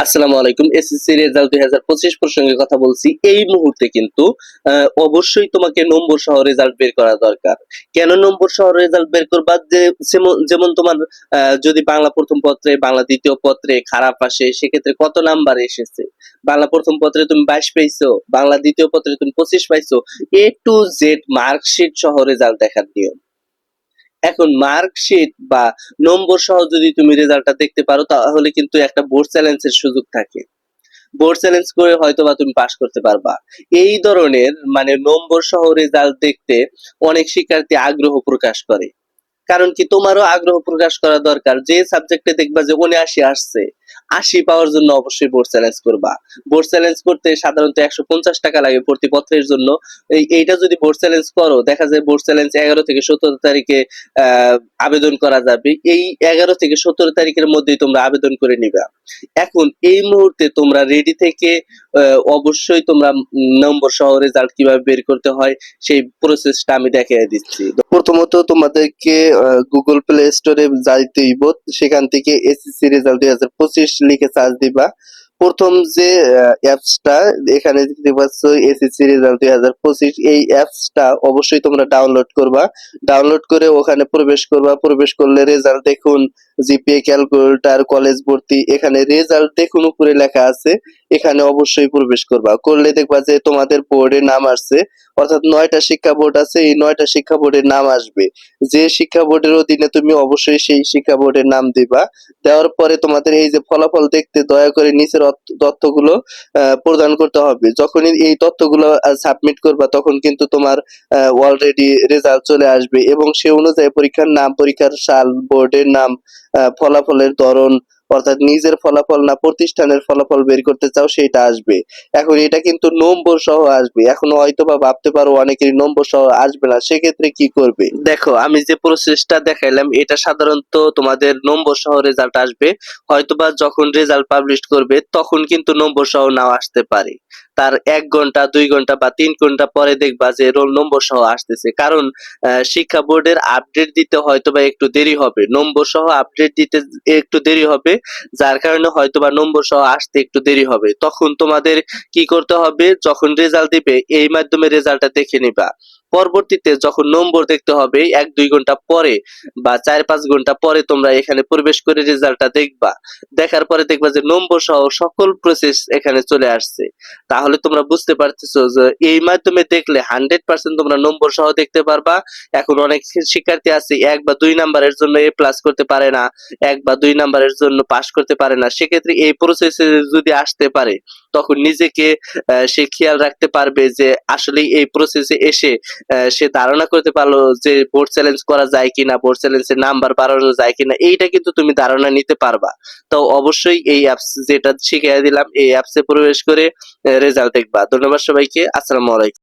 আসসালামু আলাইকুম SSC result দুই হাজার পঁচিশ প্রসঙ্গে কথা বলছি। এই মুহূর্তে কিন্তু অবশ্যই তোমাকে নম্বর সহ রেজাল্ট বের করা দরকার। কেন নম্বর সহ রেজাল্ট বের করবা? যেমন- তোমার যদি বাংলা প্রথম পত্রে, বাংলা দ্বিতীয় পত্রে খারাপ আসে, সেক্ষেত্রে কত নাম্বার এসেছে? বাংলা প্রথম পত্রে তুমি বাইশ পাইছো, বাংলা দ্বিতীয় পত্রে তুমি পঁচিশ পাইছো এ টু জেড মার্কশিট সহ রেজাল্ট দেখার নিয়ম। এখন মার্কশিট বা নম্বর সহ যদি তুমি রেজাল্টটা দেখতে পারো, তাহলে কিন্তু একটা বোর্ড চ্যালেঞ্জের সুযোগ থাকে। বোর্ড চ্যালেঞ্জ করে হয়তো বা তুমি পাশ করতে পারবা। এই ধরনের মানে নম্বর সহ রেজাল্ট দেখতে অনেক শিক্ষার্থী আগ্রহ প্রকাশ করে। কারণ কি তোমারও আগ্রহ প্রকাশ করা দরকার। যে সাবজেক্টে দেখবা যে উনি আসি আসছে আশি পাওয়ার জন্য অবশ্যই বোর্ড চ্যালেঞ্জ করবা। বোর্ড চ্যালেঞ্জ করতে সাধারণত একশো পঞ্চাশ টাকা লাগে প্রতি পত্রের জন্য এইটা যদি বোর্ড চ্যালেঞ্জ করো, দেখা যায় বোর্ড চ্যালেঞ্জ এগারো থেকে সতেরো তারিখে আবেদন করা যাবে। এই এগারো থেকে সতেরো তারিখের মধ্যেই তোমরা আবেদন করে নিবা। এখন এই মুহূর্তে তোমরা রেডি থেকে অবশ্যই তোমরা নম্বর সহ রেজাল্ট কীভাবে বের করতে হয়, সেই প্রসেসটা আমি দেখিয়ে দিচ্ছি। প্রথমত তোমাদেরকে গুগল প্লে স্টোরে যাইতে হইব। সেখান থেকে এসএসসি রেজাল্ট দুই হাজার পঁচিশ লিখে চার্জ দিবা। প্রথম যে অ্যাপসটা এখানে দেখতে পাচ্ছ এসএসসি রেজাল্ট দুই হাজার পঁচিশ। এই অ্যাপসটা অবশ্যই তোমরা ডাউনলোড করবা। ডাউনলোড করে ওখানে প্রবেশ করবা। প্রবেশ করলে রেজাল্ট দেখুন। জিপিএ ক্যালকুলেটর কলেজ ভর্তি, এখানে রেজাল্ট দেখুন উপরে লেখা আছে। এখানে অবশ্যই প্রবেশ করবা। করলে দেখবা যে তোমাদের বোর্ডের নাম আসছে, অর্থাৎ নয়টা শিক্ষা বোর্ড আছে, এই নয়টা শিক্ষা বোর্ডের নাম আসবে। যে শিক্ষা বোর্ডের অধীনে তুমি অবশ্যই সেই শিক্ষা বোর্ডের নাম দিবা। দেওয়ার পরে তোমাদের এই যে ফলাফল দেখতে দয়া করে নিচের তথ্যগুলো প্রদান করতে হবে। যখনই এই তথ্যগুলো সাবমিট করবা, তখন কিন্তু তোমার অলরেডি রেজাল্ট চলে আসবে এবং সে অনুযায়ী পরীক্ষার নাম, পরীক্ষার সাল বোর্ডের নাম ফলাফলের ধরন অর্থাৎ নিজের ফলাফল না প্রতিষ্ঠানের ফলাফল বের করতে চাও সেটা আসবে। এখন এটা কিন্তু নম্বর সহ আসবে। এখন হয়তো বা ভাবতে পারো অনেকেরই নম্বর সহ আসবে না, সেক্ষেত্রে কি করবে? দেখো, আমি যে প্রসেসটা দেখাইলাম, এটা সাধারণত তোমাদের নম্বর সহ রেজাল্ট আসবে। হয়তোবা যখন রেজাল্ট পাবলিশ করবে, তখন কিন্তু নম্বর সহ নাও আসতে পারে। তার এক ঘণ্টা, দুই ঘণ্টা বা তিন ঘণ্টা পরে দেখবা যে রোল নম্বর সহ আসতেছে। কারণ শিক্ষা বোর্ডের আপডেট দিতে হয়তো বা একটু দেরি হবে। নম্বর সহ আপডেট দিতে একটু দেরি হবে, যার কারণে হয়তো বা নম্বর সহ আসতে একটু দেরি হবে। তখন তোমাদের কি করতে হবে? যখন রেজাল্ট দিবে, এই মাধ্যমে রেজাল্টটা দেখে নিবা। পরবর্তীতে যখন নম্বর দেখতে হবে এক, দুই ঘণ্টা পরে বা চার, পাঁচ ঘণ্টা পরে তোমরা এখানে প্রবেশ করে রেজাল্টটা দেখবা। দেখার পরে দেখবা যে নম্বর সহ সকল প্রসেস এখানে চলে আসছে। তাহলে তোমরা বুঝতে পারতেছো যে এই মাধ্যমে দেখলে হান্ড্রেড পার্সেন্ট তোমরা নম্বর সহ দেখতে পারবা। এখন অনেক শিক্ষার্থী আছে, এক বা দুই নাম্বারের জন্য এ প্লাস করতে পারে না, এক বা দুই নাম্বারের জন্য পাস করতে পারে না। সেক্ষেত্রে এই প্রসেসে যদি আসতে পারে তখন নিজেকে সে খেয়াল রাখতে পারবে যে আসলে এই প্রসেসে এসে সে ধারণা করতে পারল যে বোর্ড চ্যালেঞ্জ করা যায় কিনা বোর্ড চ্যালেঞ্জের নাম্বার বাড়ানো যায় কিনা, এইটা কিন্তু তুমি ধারণা নিতে পারবা। তো অবশ্যই এই অ্যাপস যেটা শিখিয়ে দিলাম, এই অ্যাপসে প্রবেশ করে রেজাল্ট দেখবা। ধন্যবাদ সবাইকে, আসসালামু আলাইকুম।